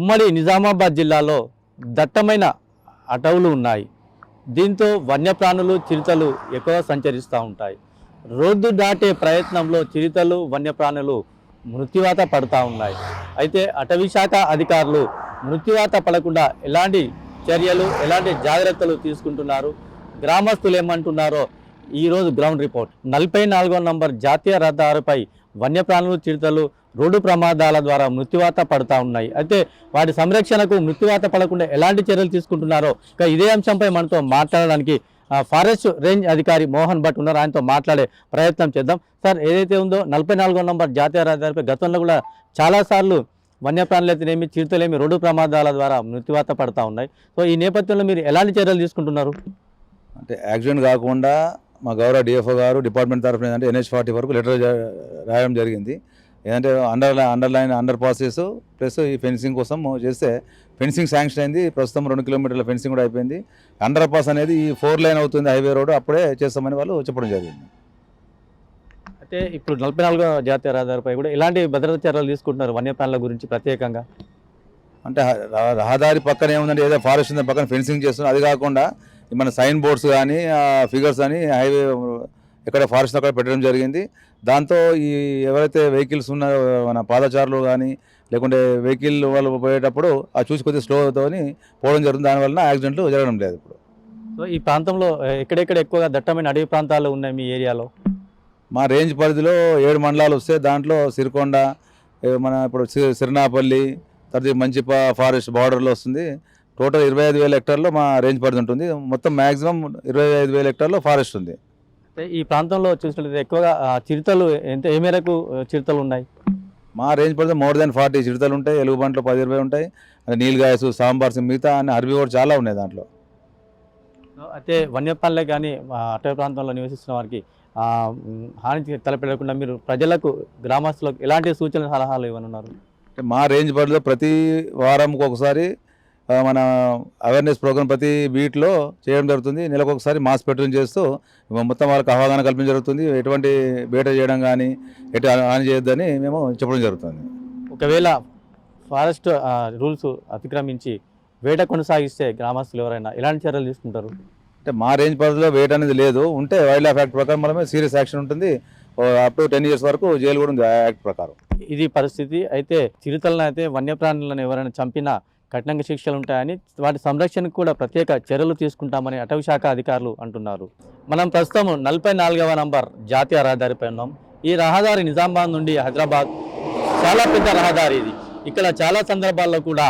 ఉమ్మడి నిజామాబాద్ జిల్లాలో దట్టమైన అటవులు ఉన్నాయి. దీంతో వన్యప్రాణులు చిరుతలు ఎక్కువగా సంచరిస్తూ ఉంటాయి. రోడ్డు దాటే ప్రయత్నంలో చిరుతలు వన్యప్రాణులు మృత్యువాత పడుతూ ఉన్నాయి. అయితే అటవీ శాఖ అధికారులు మృత్యువాత పడకుండా ఎలాంటి చర్యలు ఎలాంటి జాగ్రత్తలు తీసుకుంటున్నారు గ్రామస్తులు ఏమంటున్నారో ఈరోజు గ్రౌండ్ రిపోర్ట్. నలభై నాలుగో నంబర్ జాతీయ రహదారిపై వన్యప్రాణులు చిరుతలు రోడ్డు ప్రమాదాల ద్వారా మృత్యువాత పడుతూ ఉన్నాయి. అయితే వాటి సంరక్షణకు మృత్యువాత పడకుండా ఎలాంటి చర్యలు తీసుకుంటున్నారో ఇక ఇదే అంశంపై మనతో మాట్లాడడానికి ఫారెస్ట్ రేంజ్ అధికారి మోహన్ భట్ ఉన్నారు. ఆయనతో మాట్లాడే ప్రయత్నం చేద్దాం. సార్ ఏదైతే ఉందో నలభై నాలుగో నంబర్ జాతీయ రహదారిపై గతంలో కూడా చాలాసార్లు వన్యప్రాణులు అయితేనేమి చిరుతలేమి రోడ్డు ప్రమాదాల ద్వారా మృత్యువాత పడుతూ ఉన్నాయి. సో ఈ నేపథ్యంలో మీరు ఎలాంటి చర్యలు తీసుకుంటున్నారు? అంటే యాక్సిడెంట్ కాకుండా మా గౌరవ డిఎఫ్ఓ గారు డిపార్ట్మెంట్ తరఫున ఏంటంటే ఎన్హెచ్ ఫార్టీ వరకు లెటర్ రాయడం జరిగింది. ఏంటంటే under under line underpasses plus ఈ ఫెన్సింగ్ కోసం చేస్తే ఫెన్సింగ్ శాంక్షన్ అయింది. ప్రస్తుతం రెండు కిలోమీటర్ల ఫెన్సింగ్ కూడా అయిపోయింది. అండర్ పాస్ అనేది ఈ ఫోర్ లైన్ అవుతుంది హైవే రోడ్ అప్పుడే చేస్తామని వాళ్ళు చెప్పడం జరిగింది. అయితే ఇప్పుడు నలభై నాలుగో జాతీయ రహదారిపై కూడా ఎలాంటి భద్రతా చర్యలు తీసుకుంటున్నారు వన్యప్రాణుల గురించి ప్రత్యేకంగా? అంటే రహదారి పక్కన ఏముందంటే ఏదో ఫారెస్ట్ ఉంది పక్కన ఫెన్సింగ్ చేస్తున్నారు. అది కాకుండా మన సైన్ బోర్డ్స్ కానీ ఫిగర్స్ అని హైవే ఎక్కడ ఫారెస్ట్ అక్కడ పెట్టడం జరిగింది. దాంతో ఈ ఎవరైతే వెహికల్స్ ఉన్నారో మన పాదచారులు కానీ లేకుంటే వెహికల్ వాళ్ళు పోయేటప్పుడు ఆ చూసి కొద్దిగా స్లోతోని పోవడం జరుగుతుంది. దానివల్ల యాక్సిడెంట్లు జరగడం లేదు ఇప్పుడు. సో ఈ ప్రాంతంలో ఎక్కడెక్కడ ఎక్కువగా దట్టమైన అడవి ప్రాంతాలు ఉన్నాయి మీ ఏరియాలో? మా రేంజ్ పరిధిలో ఏడు మండలాలు వస్తే దాంట్లో సిరికొండ మన ఇప్పుడు సిరినాపల్లి తర్వాత మంచి ఫారెస్ట్ బార్డర్లో వస్తుంది. టోటల్ ఇరవై ఐదు వేల హెక్టార్లో మా రేంజ్ పరిధి ఉంటుంది. మొత్తం మ్యాక్సిమం ఇరవై ఐదు వేల హెక్టార్లో ఫారెస్ట్ ఉంది. అయితే ఈ ప్రాంతంలో చూసినట్లయితే ఎక్కువగా చిరుతలు ఎంత ఏ మేరకు చిరుతలు ఉన్నాయి? మా రేంజ్ పరిధి మోర్ దాన్ ఫార్టీ చిరుతలు ఉంటాయి ఎలుగుబంట్లు పది ఇరవై ఉంటాయి అంటే నీలగాయసు సాంబార్స్ మిగతా అన్ని అరబీ కూడా చాలా ఉన్నాయి దాంట్లో. అయితే వన్యప్రాణులే కానీ అటవీ ప్రాంతంలో నివసిస్తున్న వారికి హాని తలపెట్టకుండా మీరు ప్రజలకు గ్రామస్తులకు ఎలాంటి సూచనలు సలహాలు ఇవ్వనున్నారు? అంటే మా రేంజ్ పరిధిలో ప్రతి వారంకి ఒకసారి మన అవేర్నెస్ ప్రోగ్రామ్ ప్రతి బీట్లో చేయడం జరుగుతుంది. నెలకు ఒకసారి మాస్ పెట్రోలింగ్ చేస్తూ మొత్తం వాళ్ళకి అవగాహన కల్పించడం జరుగుతుంది. ఎటువంటి బేట చేయడం కానీ ఎటు హాని చేయొద్దని మేము చెప్పడం జరుగుతుంది. ఒకవేళ ఫారెస్ట్ రూల్స్ అతిక్రమించి వేట కొనసాగిస్తే గ్రామస్తులు ఎవరైనా ఎలాంటి చర్యలు తీసుకుంటారు? అంటే మా రేంజ్ పరిధిలో వేట అనేది లేదు. ఉంటే వైల్డ్ లైఫ్ యాక్ట్ ప్రకారం మనమే సీరియస్ యాక్షన్ ఉంటుంది. అప్ టు టెన్ ఇయర్స్ వరకు జైలు కూడా ఉంది. యాక్ట్ ప్రకారం. ఇది పరిస్థితి. అయితే చిరుతలను అయితే వన్యప్రాణులను ఎవరైనా చంపినా కఠినంగా శిక్షలు ఉంటాయని వాటి సంరక్షణకు కూడా ప్రత్యేక చర్యలు తీసుకుంటామని అటవీ శాఖ అధికారులు అంటున్నారు. మనం ప్రస్తుతం నలభై నాలుగవ నంబర్ జాతీయ రహదారిపై ఉన్నాం. ఈ రహదారి నిజామాబాద్ నుండి హైదరాబాద్ చాలా పెద్ద రహదారి ఇది. ఇక్కడ చాలా సందర్భాల్లో కూడా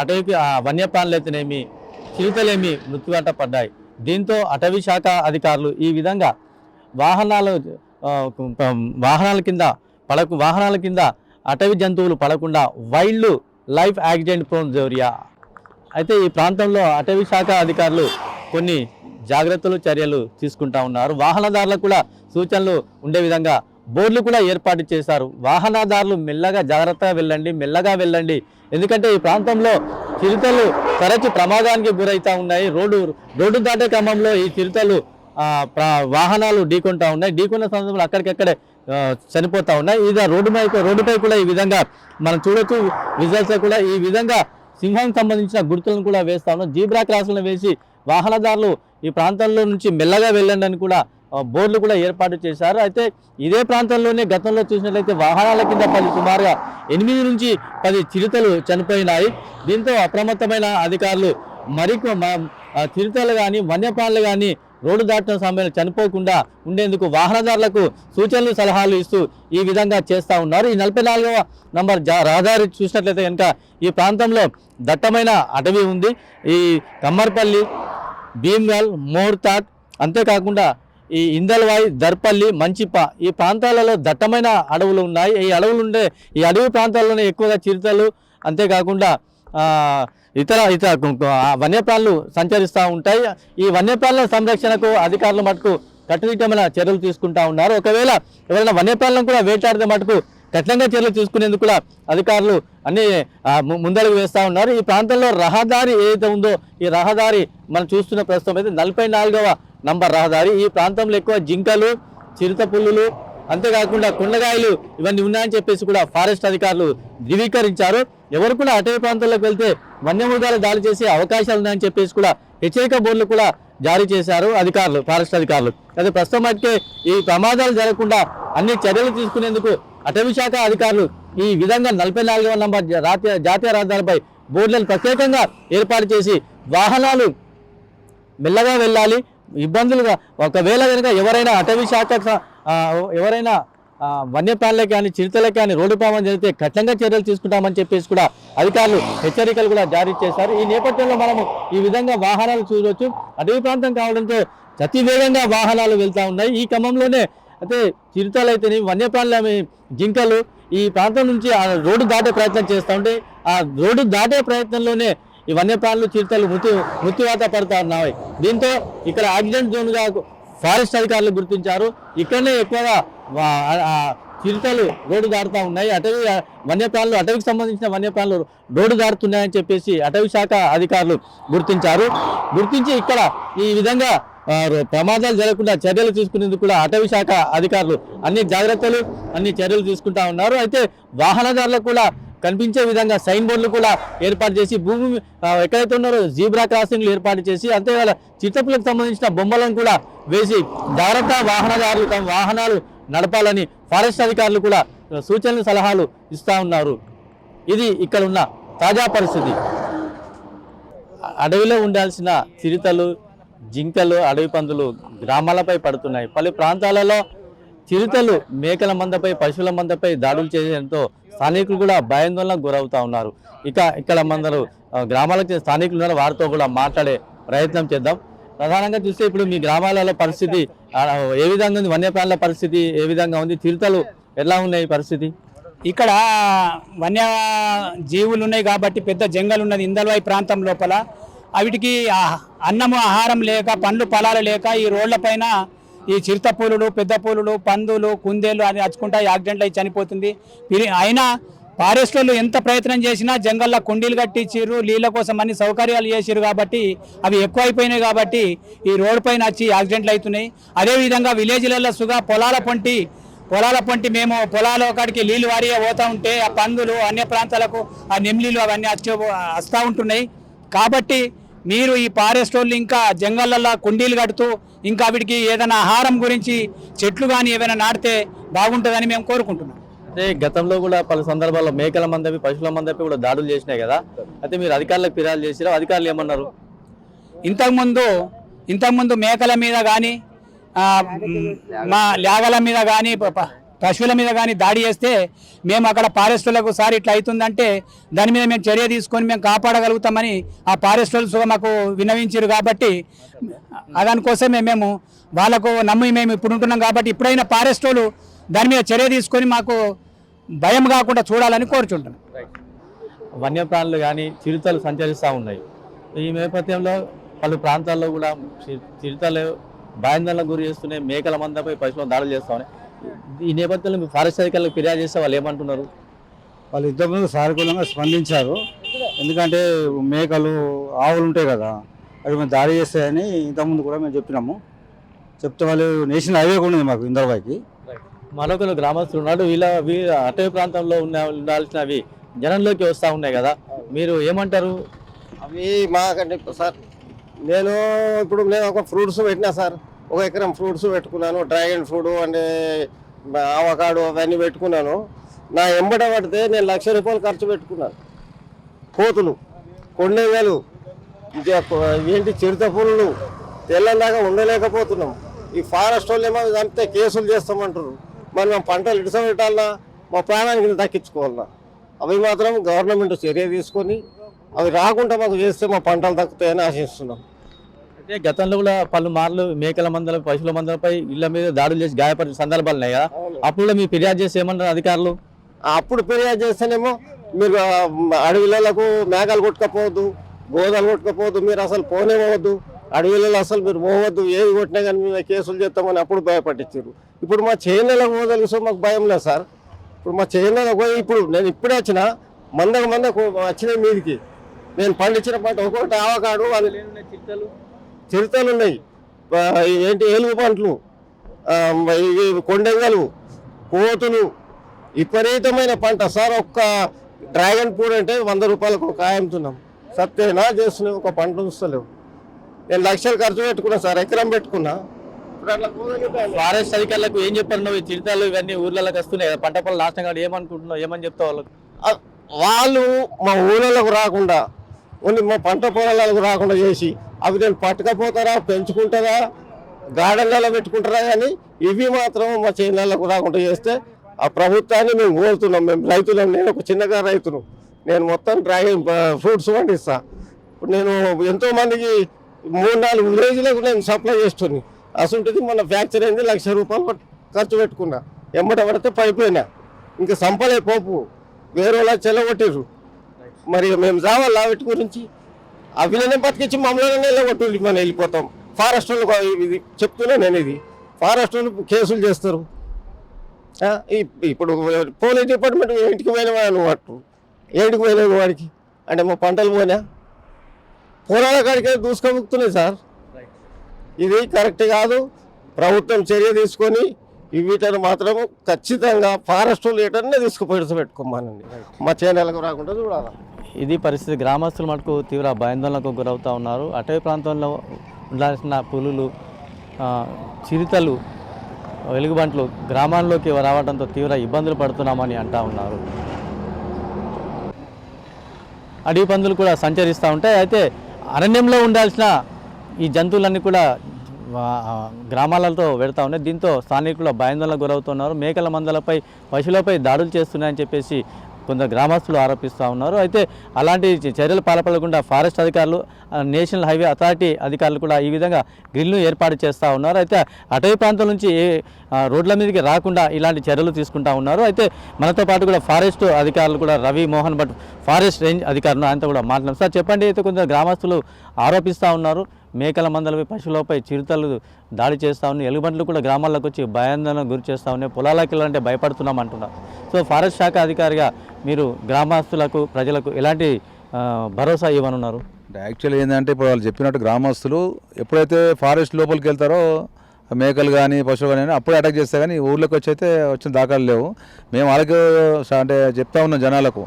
అటవీ ఆ, వన్యప్రాణులు అయితేనేమి చిరుతలేమి మృత్యువాట పడ్డాయి. దీంతో అటవీ శాఖ అధికారులు ఈ విధంగా వాహనాలు వాహనాల కింద పడకు వాహనాల కింద అటవీ జంతువులు పడకుండా వైల్డ్ లైఫ్ యాక్సిడెంట్ ప్రోన్ జోరియా. అయితే ఈ ప్రాంతంలో అటవీ శాఖ అధికారులు కొన్ని జాగ్రత్తలు చర్యలు తీసుకుంటా ఉన్నారు. వాహనదారులకు కూడా సూచనలు ఉండే విధంగా బోర్డులు కూడా ఏర్పాటు చేశారు. వాహనదారులు మెల్లగా జాగ్రత్తగా వెళ్ళండి మెల్లగా వెళ్ళండి. ఎందుకంటే ఈ ప్రాంతంలో చిరుతలు తరచు ప్రమాదానికి గురవుతూ ఉన్నాయి. రోడ్డు రోడ్డు దాటే క్రమంలో ఈ చిరుతలు వాహనాలు ఢీకొంటా ఉన్నాయి. ఢీకొన్న సందర్భంలో అక్కడికక్కడే చనిపోతా ఉన్నాయి. ఇది రోడ్డుపై రోడ్డుపై కూడా ఈ విధంగా మనం చూడొచ్చు. విజువల్స్ కూడా ఈ విధంగా సింహం సంబంధించిన గుర్తులను కూడా వేస్తా ఉన్నాం. జీబ్రా క్రాసులను వేసి వాహనదారులు ఈ ప్రాంతంలో నుంచి మెల్లగా వెళ్ళండి అని కూడా బోర్డులు కూడా ఏర్పాటు చేశారు. అయితే ఇదే ప్రాంతంలోనే గతంలో చూసినట్లయితే వాహనాల కింద పది సుమారుగా ఎనిమిది నుంచి పది చిరుతలు చనిపోయినాయి. దీంతో అప్రమత్తమైన అధికారులు మరి చిరుతలు కానీ వన్యప్రాణులు కానీ రోడ్డు దాటిన సమయంలో చనిపోకుండా ఉండేందుకు వాహనదారులకు సూచనలు సలహాలు ఇస్తూ ఈ విధంగా చేస్తూ ఉన్నారు. ఈ నలభై నాలుగవ నంబర్ జా రహదారి చూసినట్లయితే కనుక ఈ ప్రాంతంలో దట్టమైన అటవీ ఉంది. ఈ కమ్మర్పల్లి భీమ్గల్ మోర్తాట్ అంతేకాకుండా ఈ ఇందల్వాయి దర్పల్లి మంచిప ఈ ప్రాంతాలలో దట్టమైన అడవులు ఉన్నాయి. ఈ అడవులు ఉండే ఈ అడవి ప్రాంతాల్లోనే ఎక్కువగా చిరుతలు అంతేకాకుండా ఇతర ఇతర ఆ వన్యప్రాణులు సంచరిస్తూ ఉంటాయి. ఈ వన్యప్రాణుల సంరక్షణకు అధికారులు మటుకు కట్టుదిట్టమైన చర్యలు తీసుకుంటా ఉన్నారు. ఒకవేళ ఎవరైనా వన్యప్రాణులను కూడా వేటాడితే మటుకు కఠినంగా చర్యలు తీసుకునేందుకు కూడా అధికారులు అన్ని ము- ముందడుగు వేస్తూ ఉన్నారు. ఈ ప్రాంతంలో రహదారి ఏదైతే ఉందో ఈ రహదారి మనం చూస్తున్న ప్రస్తుతం అయితే నలభై నాలుగవ నంబర్ రహదారి. ఈ ప్రాంతంలో ఎక్కువ జింకలు చిరుత పుల్లులు అంతేకాకుండా కొండగాయలు ఇవన్నీ ఉన్నాయని చెప్పేసి కూడా ఫారెస్ట్ అధికారులు ధృవీకరించారు. ఎవరు కూడా అటవీ ప్రాంతాల్లోకి వెళ్తే వన్యమృగాలు దాడి చేసే అవకాశాలు ఉన్నాయని చెప్పేసి కూడా హెచ్చరిక బోర్డులు కూడా జారీ చేశారు అధికారులు ఫారెస్ట్ అధికారులు. అయితే ప్రస్తుతం మటుకే ఈ ప్రమాదాలు జరగకుండా అన్ని చర్యలు తీసుకునేందుకు అటవీ శాఖ అధికారులు ఈ విధంగా నలభై నాలుగవ నంబర్ జాతీయ జాతీయ రహదారిపై బోర్డులను ప్రత్యేకంగా ఏర్పాటు చేసి వాహనాలు మెల్లగా వెళ్ళాలి. ఇబ్బందులుగా ఒకవేళ కనుక ఎవరైనా అటవీ శాఖ ఎవరైనా ఆ, వన్యప్రాణులకు కానీ చిరుతలకు కానీ రోడ్డు ప్రమాదం జరిగితే కఠినంగా చర్యలు తీసుకుంటామని చెప్పేసి కూడా అధికారులు హెచ్చరికలు కూడా జారీ చేశారు. ఈ నేపథ్యంలో మనము ఈ విధంగా వాహనాలు చూడవచ్చు అటవీ ప్రాంతం కావడంతో అతి వేగంగా వాహనాలు వెళ్తూ ఉన్నాయి. ఈ క్రమంలోనే అయితే చిరుతలు అయితేనే వన్యప్రాణులు జింకలు ఈ ప్రాంతం నుంచి ఆ రోడ్డు దాటే ప్రయత్నం చేస్తూ ఉంటే ఆ రోడ్డు దాటే ప్రయత్నంలోనే ఈ వన్యప్రాణులు చిరుతలు మృత్యు మృత్యువాత పడుతూ ఉన్నాయి. దీంతో ఇక్కడ యాక్సిడెంట్ జోన్గా ఫారెస్ట్ అధికారులు గుర్తించారు. ఇక్కడనే ఎక్కువగా చిరుతలు రోడ్డు దాడుతూ ఉన్నాయి. అటవీ వన్యప్రాణులు అటవీకి సంబంధించిన వన్యప్రాణులు రోడ్డు దాడుతున్నాయని చెప్పేసి అటవీ శాఖ అధికారులు గుర్తించారు. గుర్తించి ఇక్కడ ఈ విధంగా ప్రమాదాలు జరగకుండా చర్యలు తీసుకునేందుకు కూడా అటవీ శాఖ అధికారులు అన్ని జాగ్రత్తలు అన్ని చర్యలు తీసుకుంటా ఉన్నారు. అయితే వాహనదారులకు కూడా కనిపించే విధంగా సైన్ బోర్డులు కూడా ఏర్పాటు చేసి భూమి ఎక్కడైతే ఉన్నారో జీబ్రా క్రాసింగ్లు ఏర్పాటు చేసి అంతేకాదు చిత్తపులకు సంబంధించిన బొమ్మలను కూడా వేసి జాగ్రత్త వాహనదారులు తమ వాహనాలు నడపాలని ఫారెస్ట్ అధికారులు కూడా సూచనలు సలహాలు ఇస్తూ ఉన్నారు. ఇది ఇక్కడ ఉన్న తాజా పరిస్థితి. అడవిలో ఉండాల్సిన చిరుతలు జింకలు అడవి పందులు గ్రామాలపై పడుతున్నాయి. పలు ప్రాంతాలలో చిరుతలు మేకల మందపై పశువుల మందపై దాడులు చేయడంతో స్థానికులు కూడా భయాందోళనకు గురవుతా ఉన్నారు. ఇక ఇక్కడ మందరు గ్రామాలకు స్థానికులు ఉన్నారు. వారితో కూడా మాట్లాడే ప్రయత్నం చేద్దాం. ప్రధానంగా చూస్తే ఇప్పుడు మీ గ్రామాలలో పరిస్థితి ఏ విధంగా ఉంది? వన్యప్రాణుల పరిస్థితి ఏ విధంగా ఉంది? చిరుతలు ఎలా ఉన్నాయి పరిస్థితి? ఇక్కడ వన్య జీవులు ఉన్నాయి కాబట్టి పెద్ద జంగల్ ఉన్నది ఇందల్వాయి ప్రాంతం లోపల. అవిటికి అన్నము ఆహారం లేక పండ్లు పొలాలు లేక ఈ రోడ్ల పైన ఈ చిరుత పూలులు పెద్ద పూలులు పందులు కుందేలు అని అచ్చుకుంటా యాక్సిడెంట్లు అయి చనిపోతుంది అయినా ఫారెస్ట్ ఎంత ప్రయత్నం చేసినా జంగల్లో కుండీలు కట్టించారు నీళ్ళ కోసం అన్ని సౌకర్యాలు చేసిరు కాబట్టి అవి ఎక్కువ అయిపోయినాయి కాబట్టి ఈ రోడ్ పైన వచ్చి యాక్సిడెంట్లు అవుతున్నాయి. అదేవిధంగా విలేజ్లలో సుగా పొలాల పొంటి పొలాల పొంటి మేము పొలాల కాడికి నీళ్ళు వారిగా పోతూ ఉంటే ఆ పందులు అన్య ప్రాంతాలకు ఆ నెమ్లీలు అవన్నీ వచ్చే వస్తూ ఉంటున్నాయి. కాబట్టి మీరు ఈ ఫారెస్ట్ వాళ్ళు ఇంకా జంగళ్ళల్లో కుండీలు కడుతూ ఇంకా వీటికి ఏదైనా ఆహారం గురించి చెట్లు కానీ ఏమైనా నాటితే బాగుంటుందని మేము కోరుకుంటున్నాం. అంటే గతంలో కూడా పలు సందర్భాల్లో మేకల మందపి పశువుల మందపి కూడా దాడులు చేసినాయి కదా. అయితే మీరు అధికారులకు ఫిర్యాదు చేసిరా? అధికారులు ఏమన్నారు? ఇంతకుముందు ఇంతకుముందు మేకల మీద కానీ మా లేగల మీద కానీ పశువుల మీద కానీ దాడి చేస్తే మేము అక్కడ ఫారెస్టులకు సార్ ఇట్లా అవుతుందంటే దాని మీద మేము చర్య తీసుకొని మేము కాపాడగలుగుతామని ఆ ఫారెస్టులు సుగా మాకు విన్నవించారు కాబట్టి దానికోసమే మేము వాళ్ళకు నమ్మి మేము ఇప్పుడు ఉంటున్నాం కాబట్టి ఇప్పుడైనా ఫారెస్టులు దాని మీద చర్య తీసుకొని మాకు భయం కాకుండా చూడాలని కోరుచుంటున్నాం. వన్యప్రాణులు కానీ చిరుతలు సంచరిస్తూ ఉన్నాయి. ఈ నేపథ్యంలో పలు ప్రాంతాల్లో కూడా చి- చిరుతలు భయాందోళనకు గురి చేస్తున్నాయి. మేకల మందపై పశువులను దాడులు చేస్తూ ఉన్నాయి. ఈ నేపథ్యంలో మీ ఫారెస్ట్ అధికారులకు ఫిర్యాదు చేస్తే వాళ్ళు ఏమంటున్నారు? వాళ్ళు ఇంతకుముందు సానుకూలంగా స్పందించారు. ఎందుకంటే మేకలు ఆవులు ఉంటాయి కదా అవి మేము దాడి చేస్తాయని ఇంతకుముందు కూడా మేము చెప్పినాము. చెప్తే వాళ్ళు నేషనల్ హైవే కూడా ఉంది మాకు ఇందర్వాయికి. మరొకరు గ్రామస్తులు ఉన్నాడు వీళ్ళ వీళ్ళ అటవీ ప్రాంతంలో ఉన్న ఉండాల్సినవి జనంలోకి వస్తూ ఉన్నాయి కదా. మీరు ఏమంటారు? అవి మాకంటే సార్. నేను ఇప్పుడు నేను ఒక ఫ్రూట్స్ పెట్టినా సార్. ఒక ఎకరం ఫ్రూట్స్ పెట్టుకున్నాను డ్రాగన్ ఫ్రూట్ అంటే ఆవకాడు అవన్నీ పెట్టుకున్నాను. నా ఎంబట పడితే నేను లక్ష రూపాయలు ఖర్చు పెట్టుకున్నాను. కోతులు కొండేగలు ఏంటి చిరుత పులులు తెల్లందాకా ఉండలేకపోతున్నాం. ఈ ఫారెస్ట్ వాళ్ళు ఏమో చంపితే కేసులు చేస్తామంటారు. మరి మేము పంటలు ఇడిస పెట్టాలన్నా మా ప్రాణానికి దక్కించుకోవాలన్నా అవి మాత్రం గవర్నమెంట్ చర్య తీసుకొని అవి రాకుండా మాకు చేస్తే మా పంటలు దక్కుతాయని ఆశిస్తున్నాం. అయితే గతంలో కూడా పలు మార్లు మేకల మందల పశువుల మందలపై ఇళ్ళ మీద దాడులు చేసి గాయపడిన సందర్భాలు ఉన్నాయి? కదా అప్పుడు మీరు ఫిర్యాదు చేసి ఏమంటారు అధికారులు? అప్పుడు ఫిర్యాదు చేస్తేనేమో మీరు అడవిలకు మేఘాలు కొట్టుకపోవద్దు గోదాలు కొట్టుకపోవద్దు మీరు అసలు పోనేవద్దు అడవిలలో అసలు మీరు పోవద్దు ఏది కొట్టినా కానీ మేము కేసులు చేస్తామని అప్పుడు భయపట్టించారు. ఇప్పుడు మా చేనులకు పోదలిగితే మాకు భయం లేదు సార్. ఇప్పుడు మా చేనులకు పోయి ఇప్పుడు నేను ఇప్పుడే వచ్చిన మందకు మందకు వచ్చినాయి మీదికి. నేను పండించిన పంట ఒక్కొక్కటి ఆవకాడు అది చిరుతలు ఉన్నాయి ఏంటి ఏలుగు పంటలు కొండెంగలు కోతులు విపరీతమైన పంట. సార్ ఒక్క డ్రాగన్ ఫ్రూట్ అంటే వంద రూపాయలకు ఒక కాయ అమ్ముతున్నాం. సత్యనా చేస్తున్నాం ఒక పంట చూస్తలేవు నేను లక్షలు ఖర్చు పెట్టుకున్నా సార్ ఎకరం పెట్టుకున్నా. ఫారెస్ట్ అధికారులకు ఏం చెప్పారు నువ్వు? చిరుతలు ఇవన్నీ ఊర్లలోకి వస్తున్నాయి కదా, పంట పొలం నాశనం కాదు ఏమనుకుంటున్నావు? ఏమని చెప్తావు వాళ్ళకు? వాళ్ళు మా ఊళ్ళలోకి రాకుండా ఓన్లీ మా పంట పొలాలకు రాకుండా చేసి అవి నేను పట్టుకపోతారా పెంచుకుంటారా గార్డెన్లలో పెట్టుకుంటారా కానీ ఇవి మాత్రం మా చేనులకు రాకుండా చేస్తే ఆ ప్రభుత్వాన్ని మేము కోరుతున్నాం. మేము రైతులం నేను ఒక చిన్నగా రైతును. నేను మొత్తం డ్రాగన్ ఫ్రూట్స్ పండిస్తా. ఇప్పుడు నేను ఎంతోమందికి మూడు నాలుగు విలేజ్లకు నేను సప్లై చేస్తుంది అసలుంటిది మన ఫ్యాక్చర్ అయింది లక్ష రూపాయలు ఖర్చు పెట్టుకున్నా. ఎమ్మట పడితే పైపోయినా ఇంకా సంపలే పోపు. వేరే వాళ్ళ చెల్లగొట్టిర్రు మరి మేము జావాలా వీటి గురించి అవిననే బతికించి మమ్మల్ని వెళ్ళగొట్టు మనం వెళ్ళిపోతాం. ఫారెస్ట్ ఇది చెప్తున్నా నేను ఇది. ఫారెస్ట్ కేసులు చేస్తారు. ఇప్పుడు పోలీస్ డిపార్ట్మెంట్ ఇంటికి పోయిన వాడు అట్టు ఏడికి పోయినావు వాడికి. అంటే మా పంటలు పోయినా? పొలాల కాడికి దూసుకోముక్తున్నాయి సార్. ఇది కరెక్ట్ కాదు. ప్రభుత్వం చర్య తీసుకొని వీటిని మాత్రం ఖచ్చితంగా ఫారెస్ట్ లీటర్నే ఏటన్నా తీసుకుపోయి పెట్టుకోమానండి మా చేనేలకు రాకుండా చూడాలి? ఇది పరిస్థితి. గ్రామస్తులు మటుకు తీవ్ర భయాందోళనకు గురవుతూ ఉన్నారు. అటవీ ప్రాంతంలో ఉండాల్సిన పులులు చిరుతలు వెలుగుబంట్లు గ్రామాల్లోకి రావడంతో తీవ్ర ఇబ్బందులు పడుతున్నామని అంటా ఉన్నారు. అడవి పందులు కూడా సంచరిస్తూ ఉంటాయి అయితే అరణ్యంలో ఉండాల్సిన ఈ జంతువులన్నీ కూడా గ్రామాలతో వెడతా ఉన్నాయి. దీంతో స్థానికులు భయాందోళనకు గురవుతున్నారు. మేకల మందలపై పశువులపై దాడులు చేస్తున్నాయని చెప్పేసి కొందరు గ్రామస్తులు ఆరోపిస్తూ ఉన్నారు. అయితే అలాంటి చర్యలు పాల్పడకుండా ఫారెస్ట్ అధికారులు నేషనల్ హైవే అథారిటీ అధికారులు కూడా ఈ విధంగా గ్రిల్ను ఏర్పాటు చేస్తూ ఉన్నారు. అయితే అటవీ ప్రాంతం నుంచి రోడ్ల మీదకి రాకుండా ఇలాంటి చర్యలు తీసుకుంటా ఉన్నారు. అయితే మనతో పాటు కూడా ఫారెస్ట్ అధికారులు కూడా రవి మోహన్ భట్ ఫారెస్ట్ రేంజ్ అధికారులు ఆయనతో కూడా మాట్లాడారు సార్ చెప్పండి అయితే కొందరు గ్రామస్తులు ఆరోపిస్తూ ఉన్నారు. మేకల మందలపై పశువులపై చిరుతలు దాడి చేస్తూ ఉన్నాయి. ఎలుగుబంట్లు కూడా గ్రామాల్లోకి వచ్చి భయాందోళన గురి చేస్తూ ఉన్నాయి. పొలాలకు వెళ్ళాలంటే భయపడుతున్నాం అంటున్నారు. సో ఫారెస్ట్ శాఖ అధికారిగా మీరు గ్రామస్తులకు ప్రజలకు ఎలాంటి భరోసా ఇవ్వనున్నారు? యాక్చువల్లీ ఏంటంటే ఇప్పుడు వాళ్ళు చెప్పినట్టు గ్రామస్తులు ఎప్పుడైతే ఫారెస్ట్ లోపలికి వెళ్తారో మేకలు కానీ పశువులు కానీ అప్పుడే అటాక్ చేస్తే కానీ ఊర్లోకి వచ్చి అయితే వచ్చిన దాఖలు లేవు. మేము వాళ్ళకి అంటే చెప్తా ఉన్నాం జనాలకు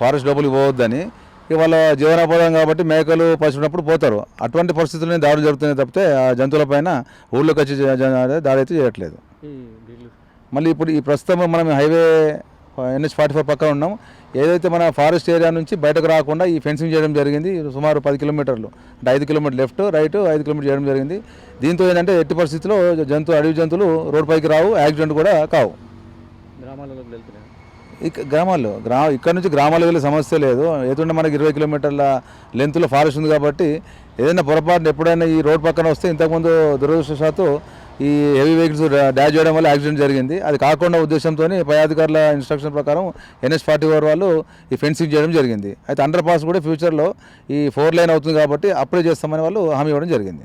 ఫారెస్ట్ లోపలికి పోవద్దని. ఇక వాళ్ళ జీవనోపాధం కాబట్టి మేకలు పశువులు ఉన్నప్పుడు పోతారు. అటువంటి పరిస్థితుల్లో దాడులు జరుగుతున్నాయి తప్పితే ఆ జంతువుల పైన ఊళ్ళోకి వచ్చి దాడి అయితే చేయట్లేదు. మళ్ళీ ఇప్పుడు ఈ ప్రస్తుతం మనం హైవే ఎన్హెచ్ ఫార్టీ ఫోర్ పక్కన ఉన్నాం. ఏదైతే మన ఫారెస్ట్ ఏరియా నుంచి బయటకు రాకుండా ఈ ఫెన్సింగ్ చేయడం జరిగింది సుమారు పది కిలోమీటర్లు. అంటే ఐదు కిలోమీటర్ లెఫ్ట్ రైట్ ఐదు కిలోమీటర్ చేయడం జరిగింది. దీంతో ఏంటంటే ఎట్టి పరిస్థితుల్లో జంతు అడవి జంతువులు రోడ్ పైకి రావు యాక్సిడెంట్ కూడా కావు. గ్రామాలలోకి వెళ్తున్నాయి? గ్రామాల్లో గ్రా ఇక్కడ నుంచి గ్రామాలకు వెళ్ళే సమస్య లేదు. ఏతుంటే మనకి ఇరవై కిలోమీటర్ల లెంత్లో ఫారెస్ట్ ఉంది కాబట్టి ఏదైనా పొరపాటున ఎప్పుడైనా ఈ రోడ్ పక్కన వస్తే ఇంతకుముందు దురదృష్టవశాత్తు ఈ హెవీ వెహికల్స్ డాష్ చేయడం వల్ల యాక్సిడెంట్ జరిగింది. అది కాకుండా ఉద్దేశంతో పై అధికారుల ఇన్స్ట్రక్షన్ ప్రకారం ఎన్ఎస్ ఫార్టీ ఫోర్ వాళ్ళు ఈ ఫెన్సింగ్ చేయడం జరిగింది. అయితే అండర్ పాస్ కూడా ఫ్యూచర్లో ఈ ఫోర్ లైన్ అవుతుంది కాబట్టి అప్లై చేస్తామని వాళ్ళు హామీ ఇవ్వడం జరిగింది.